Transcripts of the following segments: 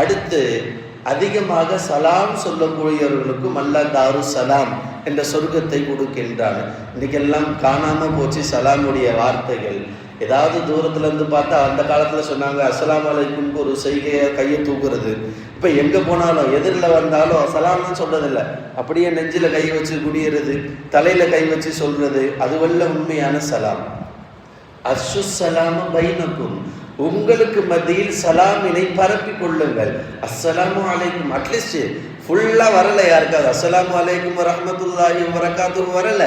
அடுத்து அதிகமாக சலாம் சொல்லக்கூடியவர்களுக்கும் அல்லா தாரு சலாம் என்ற சொர்க்கத்தை கொடுக்கின்றான். இன்னைக்கெல்லாம் காணாம போச்சு சலாமுடைய வார்த்தைகள். ஏதாவது தூரத்துல இருந்து பார்த்தா அந்த காலத்துல சொன்னாங்க அஸ்லாம் அலைக்கும் ஒரு செய்கையை கையை தூக்குறது. இப்ப எங்க போனாலும் எதிரில் வந்தாலும் அஸ்ஸலாம்னு சொல்றதில்ல. அப்படியே நெஞ்சில கை வச்சு குடியறது தலையில கை வச்சு சொல்றது அதுவல்ல உண்மையான சலாம். அசு சலாம பைனக்கும். உங்களுக்கு மத்தியில் சலாமினை பரப்பி கொள்ளுங்கள். அஸ்ஸலாமு அலைக்கும். அட்லீஸ்ட் ஃபுல்லாக வரல யாருக்காவது. அஸ்ஸலாமு அலைக்கும் ரஹமத்துல்லாஹி வரகாத்து வரல.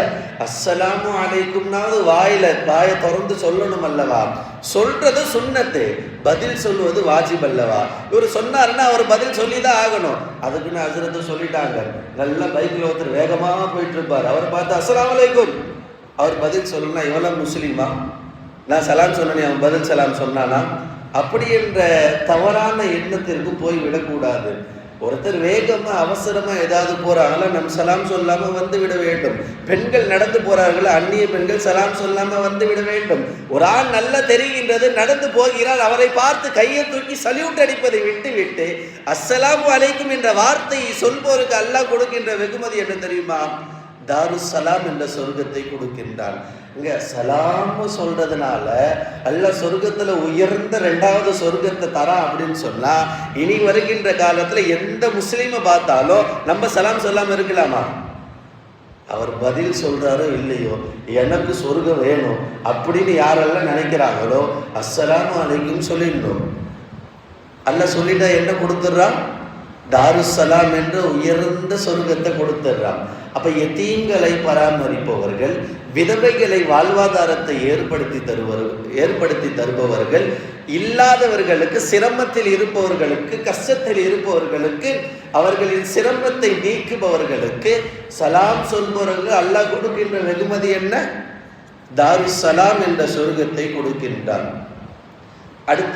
அஸ்ஸலாமு அலைக்கும்னாவது வாயில வாயை திறந்து சொல்லணும் அல்லவா? சொல்றது சுண்ணத்து. பதில் சொல்லுவது வாஜிப் அல்லவா? இவர் சொன்னாருன்னா அவர் பதில் சொல்லி தான் ஆகணும். அதுக்குன்னு அசுரத்தை சொல்லிட்டாங்க. நல்ல பைக்கில் ஒருத்தர் வேகமாக போயிட்டு இருப்பார். அவர் பார்த்து அஸ்லாம் அலைக்கும். அவர் பதில் சொல்லணும்னா இவெல்லாம் முஸ்லீமா? நான் சலாம் சொன்னேன் அவன் பதில் சலாம் சொன்னானா? அப்படி என்ற தவறான எண்ணத்திற்கு போய் விடக்கூடாது. ஒருத்தர் வேகமா அவசரமா ஏதாவது போறாங்களா நம் சலாம் சொல்லாம வந்து விட வேண்டும். பெண்கள் நடந்து போறார்கள் அந்நிய பெண்கள் சலாம் சொல்லாம வந்து விட வேண்டும். ஒரு ஆண் நல்லா தெரிகின்றது நடந்து போகிறார் அவரை பார்த்து கையை தூக்கி சல்யூட் அடிப்பதை விட்டு விட்டு அஸ்ஸலாமு அலைக்கும் என்ற வார்த்தையை சொல்பவருக்கு அல்லாஹ் கொடுக்கின்ற வெகுமதி என்ன தெரியுமா? தாரு சலாம் என்ற சொர்க்கத்தை கொடுக்கின்றான். இங்க சலாம் சொல்றதுனால அல்ல சொர்க்கத்துல உயர்ந்த ரெண்டாவது சொர்க்கத்தை தரான் அப்படின்னு சொன்னா இனி வருகின்ற காலத்துல எந்த முஸ்லீமை பார்த்தாலும் நம்ம சலாம் சொல்லாம இருக்கலாமா? அவர் பதில் சொல்றாரோ இல்லையோ எனக்கு சொர்க்கம் வேணும் அப்படின்னு யாரெல்லாம் நினைக்கிறாங்களோ அஸ்ஸலாம் அலைக்கும் சொல்லிடணும். அல்ல சொல்லிட்டா என்ன கொடுத்துட்றான்? தாருசலாம் என்ற உயர்ந்த சொர்க்கத்தை கொடுத்துடுறான். அப்போ எத்தீம்களை பராமரிப்பவர்கள் விதவைகளை வாழ்வாதாரத்தை ஏற்படுத்தி தருவர் ஏற்படுத்தி தருபவர்கள் இல்லாதவர்களுக்கு சிரமத்தில் இருப்பவர்களுக்கு கஷ்டத்தில் இருப்பவர்களுக்கு அவர்களின் சிரமத்தை நீக்குபவர்களுக்கு சலாம் சொல்பவர்கள் அல்லாஹ் கொடுக்கின்ற வெகுமதி என்ன? தாரு சலாம் என்ற சொர்க்கத்தை கொடுக்கின்றான். அடுத்து